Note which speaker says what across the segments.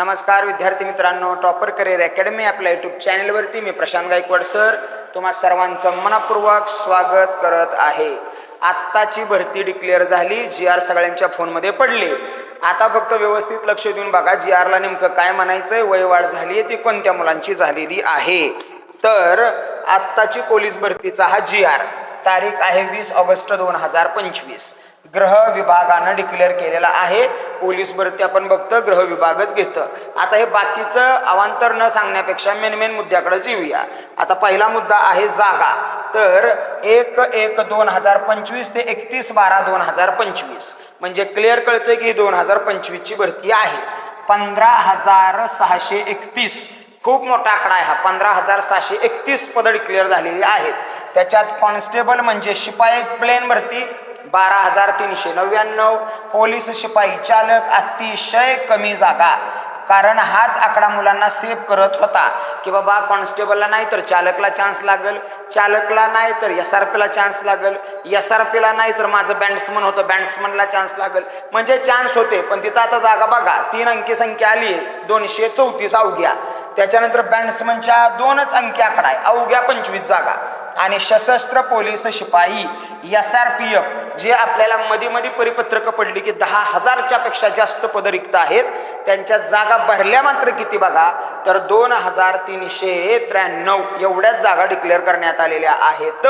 Speaker 1: नमस्कार विद्यार्थी मित्रांनो. टॉपर करिअर अकॅडमी आपल्या यूट्यूब चॅनलवरती मी प्रशांत गायकवाड सर. तुम्हा सर्वांचं मनपूर्वक स्वागत करत आहे. आत्ताची भरती डिक्लेअर झाली जी आर सगळ्यांच्या फोनमध्ये पडली. आता फक्त व्यवस्थित लक्ष देऊन बघा जी आरला नेमकं काय म्हणायचंय वयवाढ झाली आहे ती कोणत्या मुलांची झालेली आहे? तर आत्ताची पोलीस भरतीचा हा जी आर तारीख आहे वीस ऑगस्ट दोन हजार पंचवीस. ग्रह विभागानं डिक्लेअर केलेला आहे. पोलीस भरती आपण बघतो ग्रह विभागच घेतं. आता हे बाकीचं अवांतर न सांगण्यापेक्षा मेन मेन मुद्द्याकडे येऊया. आता पहिला मुद्दा आहे जागा. तर एक एक दोन हजार पंचवीस ते एकतीस बारा दोन हजार पंचवीस. म्हणजे क्लिअर कळतंय की दोन हजार पंचवीसची भरती आहे. पंधरा हजार सहाशे एकतीस. खूप मोठा आकडा आहे हा. पंधरा हजार सहाशे एकतीस पदं डिक्लेअर झालेली आहेत. त्याच्यात कॉन्स्टेबल म्हणजे शिपाई प्लेन भरती बारा हजार तीनशे नव्याण्णव. पोलीस शिपाई चालक अतिशय कमी जागा. कारण हाच आकडा मुलांना सेव्ह करत होता. की बाबा कॉन्स्टेबलला नाही तर चालकला चान्स लागल. चालकला नाही तर एस आर पीला चान्स लागल. एस आर पीला नाही तर माझं बँड्समन होतं. बँड्समनला चान्स लागल. म्हणजे चान्स होते. पण तिथं आता जागा बघा. तीन अंकी संख्या आली आहे. दोनशे चौतीस अवघ्या. त्याच्यानंतर बँड्समनच्या दोनच अंकी आकडा आहे. अवघ्या पंचवीस जागा. आणि सशस्त्र पोलीस शिपाई एस आर पी एफ जे आपल्याला मध्ये मध्ये परिपत्रकं पडली की दहा हजारच्या पेक्षा जास्त पद रिक्त आहेत त्यांच्या जागा भरल्या मात्र किती बघा? तर दोन हजार तीनशे त्र्याण्णव एवढ्याच जागा डिक्लेअर करण्यात आलेल्या आहेत.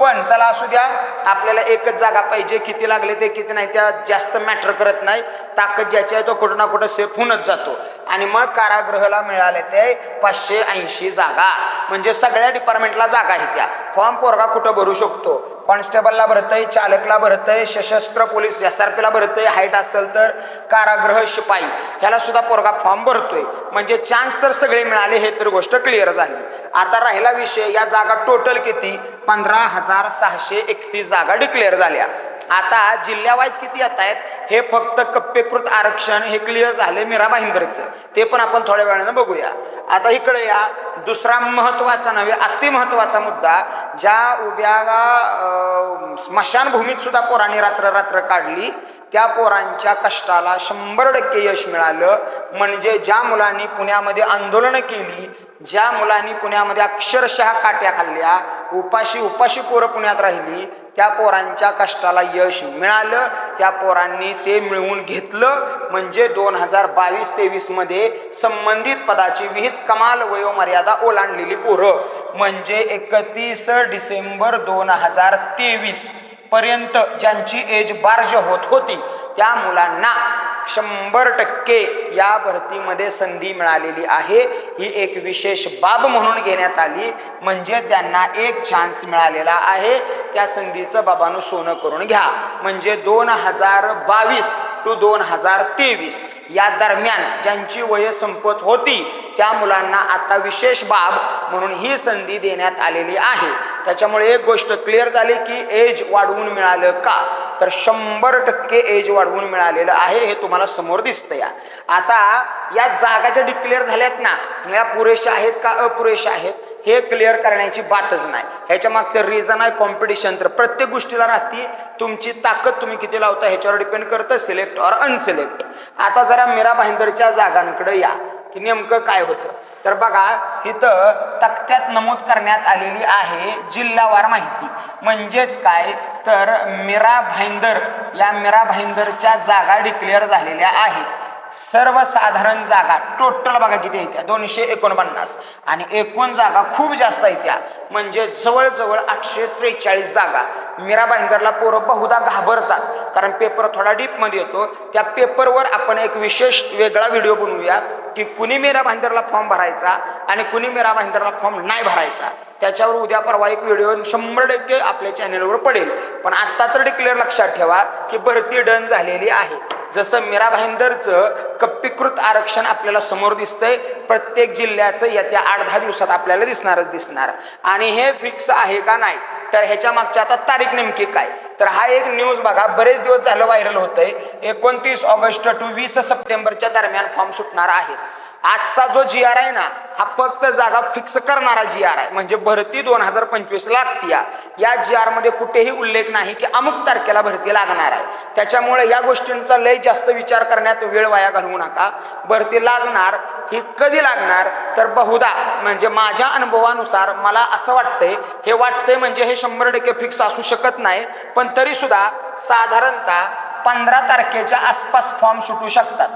Speaker 1: पण चला असू द्या आपल्याला एकच जागा पाहिजे किती लागले ते किती नाही त्या जास्त मॅटर करत नाही. ताकद ज्याची आहे तो कुठं ना कुठं सेफ होऊनच जातो. आणि मग कारागृहाला मिळाले ते पाचशे ऐंशी जागा. म्हणजे सगळ्या डिपार्टमेंटला जागा आहेत त्या. फॉर्म पोरगा कुठं भरू शकतो? कॉन्स्टेबलला भरतंय चालकला भरतंय सशस्त्र पोलीस एस आर पीला भरतंय हाईट असेल तर कारागृह शिपाई ह्याला सुद्धा पोरगा फॉर्म भरतोय. म्हणजे चान्स तर सगळे मिळाले हे तर गोष्ट क्लिअर झाली. आता राहिला विषय या जागा टोटल किती? पंधरा हजार सहाशे एकतीस जागा डिक्लेअर झाल्या. आता जिल्ह्यावाईज किती येत आहेत? हे फक्त कप्पेकृत आरक्षण हे क्लिअर झाले मीरा भाईंदरचं ते पण आपण थोड्या वेळानं बघूया. आता इकडे या दुसरा महत्त्वाचा नव्हे अति महत्त्वाचा मुद्दा ज्या उभ्या स्मशानभूमीत सुद्धा पोरांनी रात्र रात्र काढली त्या पोरांच्या कष्टाला शंभर टक्के यश मिळालं. म्हणजे ज्या मुलांनी पुण्यामध्ये आंदोलनं केली ज्या मुलांनी पुण्यामध्ये अक्षरशः काट्या खाल्ल्या उपाशी उपाशी पोरं पुण्यात राहिली त्या पोरांच्या कष्टाला यश मिळालं त्या पोरांनी ते मिळवून घेतलं. म्हणजे दोन हजार बावीस तेवीसमध्ये संबंधित पदाची विहित कमाल वयोमर्यादा ओलांडलेली पोरं. म्हणजे एकतीस डिसेंबर दोन हजार तेवीस पर्यंत ज्यांची एज बार्ज होत होती त्या मुलांना शंभर टक्के या भरतीमध्ये संधी मिळालेली आहे. ही एक विशेष बाब म्हणून घेण्यात आली. म्हणजे त्यांना एक चान्स मिळालेला आहे. त्या संधीचं बाबानं सोनं करून घ्या. म्हणजे दोन हजार बावीस टू दोन हजार तेवीस या दरम्यान ज्यांची वय संपत होती त्या मुलांना आता विशेष बाब म्हणून ही संधी देण्यात आलेली आहे. त्याच्यामुळे एक गोष्ट क्लिअर झाली की एज वाढवून मिळालं का? तर शंभर टक्के एज वाढवून मिळालेलं आहे हे तुम्हाला समोर दिसतं या आता या जागा ज्या डिक्लेअर झाल्यात ना या पुरेशा आहेत का अपुरेशा आहेत हे क्लिअर करण्याची बातच नाही. ह्याच्या मागचं रिझन आहे कॉम्पिटिशन तर प्रत्येक गोष्टीला राहते तुमची ताकद तुम्ही किती लावता ह्याच्यावर डिपेंड करतं सिलेक्ट ऑर अनसिलेक्ट आता जरा मीरा भाईंदरच्या जागांकडे या की नेमकं काय होतं? तर बघा इथं तक्त्यात नमूद करण्यात आलेली आहे जिल्हावार माहिती. म्हणजेच काय? तर मीरा भाईंदर या मीरा भाईंदरच्या जागा डिक्लेअर झालेल्या आहेत. सर्वसाधारण जागा टोटल बघा किती येत्या दोनशे एकोणपन्नास. आणि एकूण जागा खूप जास्त येत्या म्हणजे जवळजवळ आठशे त्रेचाळीस जागा. मीरा भाईंदरला पोरं बहुधा घाबरतात. कारण पेपर थोडा डीपमध्ये येतो. त्या पेपरवर आपण एक विशेष वेगळा व्हिडिओ बनवूया. की कुणी मेरा भाईंदरला फॉर्म भरायचा आणि कुणी मेरा भाईंदरला फॉर्म नाही भरायचा. त्याच्यावर उद्या परवा एक व्हिडिओ शंभर टक्के आपल्या चॅनेलवर पडेल. पण आत्ता तर डिक्लेअर लक्षात ठेवा की भरती डन झालेली आहे. जसं मीरा भाईंदरचं कप्पीकृत आरक्षण आपल्याला समोर दिसतंय प्रत्येक जिल्ह्याचं येत्या आठ दहा दिवसात आपल्याला दिसणारच दिसणार. आणि हे फिक्स आहे का नाही? तर ह्याच्या मागच्या आता तारीख नेमकी काय? तर हा एक न्यूज बघा बरेच दिवस झालं व्हायरल होतंय. एकोणतीस ऑगस्ट टू वीस सप्टेंबरच्या दरम्यान फॉर्म सुटणार आहे. आजचा जो जी आर आहे ना हा फक्त जागा फिक्स करणारा जी आर आहे. म्हणजे भरती दोन हजार पंचवीस लागती या. या जी आरमध्ये कुठेही उल्लेख नाही की अमुक तारखेला भरती लागणार आहे. त्याच्यामुळे या गोष्टींचा लय जास्त विचार करण्यात वेळ वाया घालवू नका. भरती लागणार ही कधी लागणार तर बहुधा म्हणजे माझ्या अनुभवानुसार मला असं वाटतंय हे वाटतंय म्हणजे हे शंभर टक्के फिक्स असू शकत नाही पण तरी सुद्धा साधारणतः पंधरा तारखेच्या आसपास फॉर्म सुटू शकतात.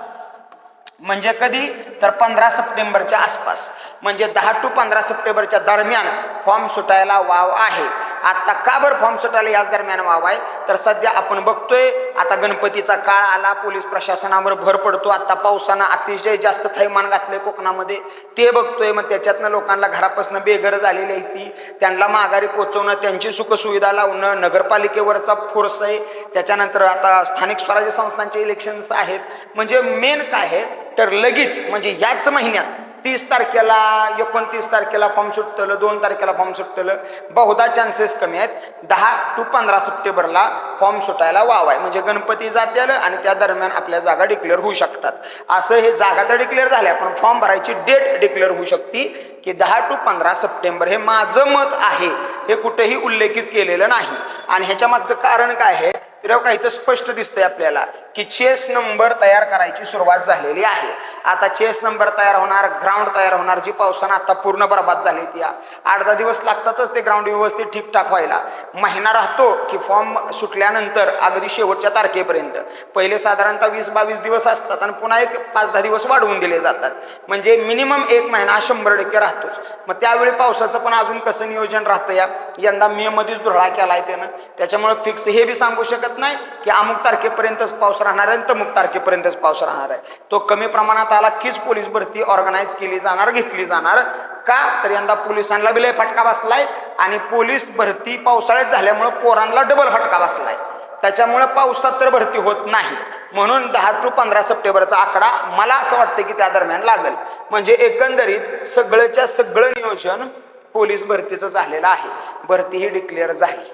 Speaker 1: म्हणजे कधी? तर पंधरा सप्टेंबरच्या आसपास. म्हणजे दहा टू पंधरा सप्टेंबरच्या दरम्यान फॉर्म सुटायला वाव आहे. आत्ता का बरं फॉर्म सुटायला याच दरम्यान वाव आहे? तर सध्या आपण बघतोय आता गणपतीचा काळ आला पोलीस प्रशासनावर भर पडतो. आता पावसानं अतिशय जास्त थैमान घातलंय कोकणामध्ये. ते बघतोय मग त्याच्यातनं लोकांना घरापासून बेघर आलेली आहे ती. त्यांना माघारी पोचवणं त्यांची सुखसुविधा लावणं नगरपालिकेवरचा फोर्स आहे. त्याच्यानंतर आता स्थानिक स्वराज्य संस्थांचे इलेक्शन्स आहेत. म्हणजे मेन काय आहे? तर लगेच म्हणजे याच महिन्यात तीस तारखेला एकोणतीस तारखेला फॉर्म सुटतलं दोन तारखेला फॉर्म सुटतलं बहुधा चान्सेस कमी आहेत. दहा टू पंधरा सप्टेंबरला फॉर्म सुटायला वाव आहे. म्हणजे गणपती जात्याला आणि त्या दरम्यान आपल्या जागा डिक्लेअर होऊ शकतात. असं हे जागा तर डिक्लेअर झाल्या पण फॉर्म भरायची डेट डिक्लेअर होऊ शकते की दहा टू पंधरा सप्टेंबर हे माझं मत आहे. हे कुठेही उल्लेखित केलेलं नाही. आणि ह्याच्या मागचं कारण काय आहे? तर काही तर स्पष्ट दिसतंय आपल्याला की चेस नंबर तयार करायची सुरुवात झालेली आहे. आता चेस नंबर तयार होणार ग्राउंड तयार होणार जी पावसानं आता पूर्ण बरबाद झाली ती. आठ दहा दिवस लागतातच ते ग्राउंड व्यवस्थित ठीकठाक व्हायला. महिना राहतो की फॉर्म सुटल्यानंतर अगदी शेवटच्या तारखेपर्यंत. पहिले साधारणतः वीस बावीस दिवस असतात आणि पुन्हा एक पाच दहा दिवस वाढवून दिले जातात. म्हणजे मिनिमम एक महिना शंभर टक्के राहतोच. मग त्यावेळी पावसाचं पण अजून कसं नियोजन राहतं या? यंदा मे मध्येच धुळा केला आहे त्यानं. त्याच्यामुळे फिक्स हे बी सांगू शकत नाही की अमुक तारखेपर्यंतच पाऊस राहणार आहे आणि तमुक तारखेपर्यंतच पाऊस राहणार आहे. तो कमी प्रमाणात आला कीच पोलीस भरती ऑर्गनाईज केली जाणार घेतली जाणार? का? तर यंदा पोलिसांना बिलय फटका बसलाय आणि पोलीस भरती पावसाळ्यात झाल्यामुळे पोरांना डबल फटका बसलाय. त्याच्यामुळे पावसात तर भरती होत नाही. म्हणून दहा टू पंधरा सप्टेंबरचा आकडा मला असं वाटतं की त्या दरम्यान लागेल. म्हणजे एकंदरीत सगळंच्या सगळं नियोजन पोलीस भरतीचं झालेलं आहे. भरती ही डिक्लेअर झाली.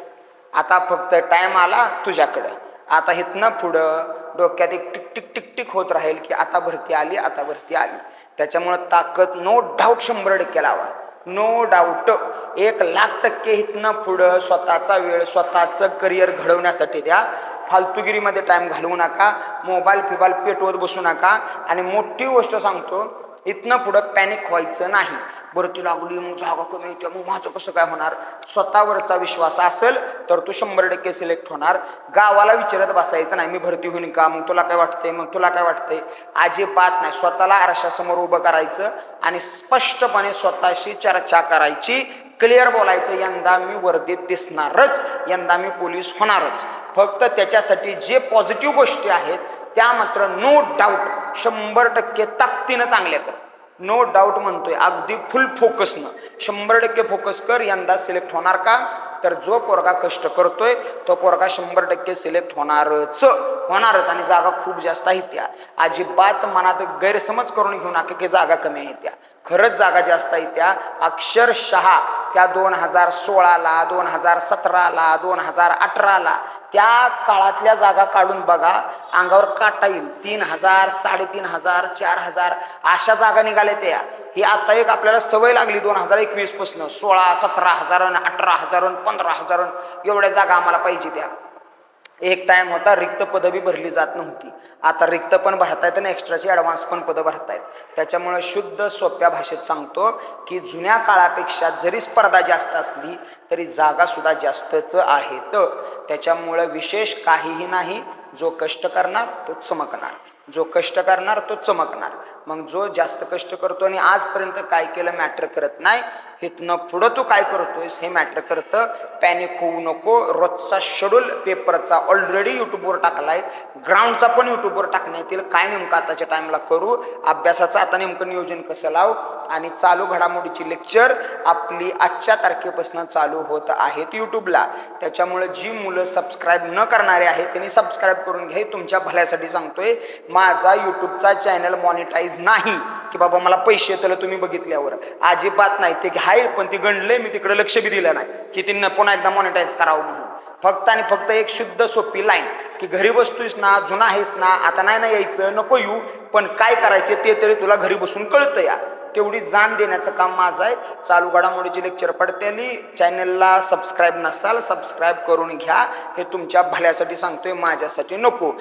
Speaker 1: आता फक्त टाईम आला तुझ्याकडं. आता इथनं पुढं डोक्यात एक टिक टिक टिक टिक होत राहील की आता भरती आली आता भरती आली. त्याच्यामुळं ताकद नो डाऊट शंभर टक्के लावा. नो डाऊट एक लाख टक्के इथनं पुढं स्वतःचा वेळ स्वतःचं करिअर घडवण्यासाठी द्या. फालतुगिरीमध्ये टाईम घालवू नका. मोबाईल फिबाईल पेटवत बसू नका. आणि मोठी गोष्ट सांगतो इथनं पुढं पॅनिक व्हायचं नाही. भरती लागली मग जागा कमी होत्या मग माझं कसं काय होणार? स्वतःवरचा विश्वास असेल तर तू शंभर टक्के सिलेक्ट होणार. गावाला विचारत बसायचं नाही मी भरती होईन का? मग तुला काय वाटतंय? मग तुला काय वाटतंय? अजिबात नाही. स्वतःला आरशासमोर उभं करायचं आणि स्पष्टपणे स्वतःशी चर्चा करायची. क्लिअर बोलायचं यंदा मी वर्दीत दिसणारच. यंदा मी पोलीस होणारच. फक्त त्याच्यासाठी जे पॉझिटिव्ह गोष्टी आहेत त्या मात्र नो डाऊट शंभर टक्के ताकदीनं चांगल्या कर नो डाऊट म्हणतोय. अगदी फुल फोकसनं शंभर टक्के फोकस कर. यंदा सिलेक्ट होणार का? तर जो पोरगा कष्ट करतोय तो पोरगा शंभर टक्के सिलेक्ट होणारच. होणारच आणि जागा खूप जास्त आहेत त्या. अजिबात मनात गैरसमज करून घेऊ नका की जागा कमी आहेत त्या. खरंच जागा जास्त आहेत त्या. अक्षरशः त्या दोन हजार सोळाला दोन हजार सतराला दोन हजार अठराला त्या काळातल्या जागा काढून बघा अंगावर काटा येईल. तीन हजार साडेतीन हजार चार हजार अशा जागा निघाल्या त्या. ही आता एक आपल्याला सवय लागली दोन हजार एकवीसपासून. सोळा सतरा हजार अठरा हजारन पंधरा हजार एवढ्या जागा आम्हाला पाहिजे त्या. एक टाइम होता रिक्त पदं बी भरली जात नव्हती. आता रिक्त पण भरतायत आणि एक्स्ट्राची ॲडव्हान्स पण पदं भरतायत. त्याच्यामुळे शुद्ध सोप्या भाषेत सांगतो की जुन्या काळापेक्षा जरी स्पर्धा जास्त असली तरी जागा सुद्धा जास्तच आहेत. त्याच्यामुळं विशेष काहीही नाही जो कष्ट करणार तो चमकणार. जो कष्ट करणार तो चमकणार. मग जो जास्त कष्ट करतो आणि आजपर्यंत काय केलं मॅटर करत नाही इथनं पुढं तू काय करतोयस हे मॅटर करतं पॅनिक होऊ नको. रोजचा शेड्यूल पेपरचा ऑलरेडी यूट्यूबवर टाकलाय. ग्राउंडचा पण यूट्यूबवर टाकण्यात येईल. काय नेमकं आताच्या टाईमला करू? अभ्यासाचं आता नेमकं नियोजन कसं लाव? आणि चालू घडामोडीची लेक्चर आपली आजच्या तारखेपासून चालू होत आहेत यूट्यूबला त्याच्यामुळे जी मुलं सबस्क्राईब न करणारे आहेत त्यांनी सबस्क्राईब करून घ्या तुमच्या भल्यासाठी सांगतोय. माझा यूट्यूबचा चॅनल मॉनिटाईज नाही. की बाबा मला पैसे येतलं तुम्ही बघितल्यावर. अजिबात नाही. ते आहे पण ती गणलंय मी तिकडे लक्ष बी दिलं नाही. की तिनं पुन्हा एकदा मॉनिटाईज करावं म्हणून. फक्त आणि फक्त एक शुद्ध सोपी लाईन की घरी बसतोयस ना जुना आहेस ना आता नाही ना यायचं नको येऊ. पण काय करायचे ते तरी तुला घरी बसून कळतं या. तेवढी जाण देण्याचं काम माझं आहे. चालू घडामोडीची लेक्चर पडतेली चॅनलला सबस्क्राईब नसाल सबस्क्राईब करून घ्या. हे तुमच्या भल्यासाठी सांगतोय माझ्यासाठी नको.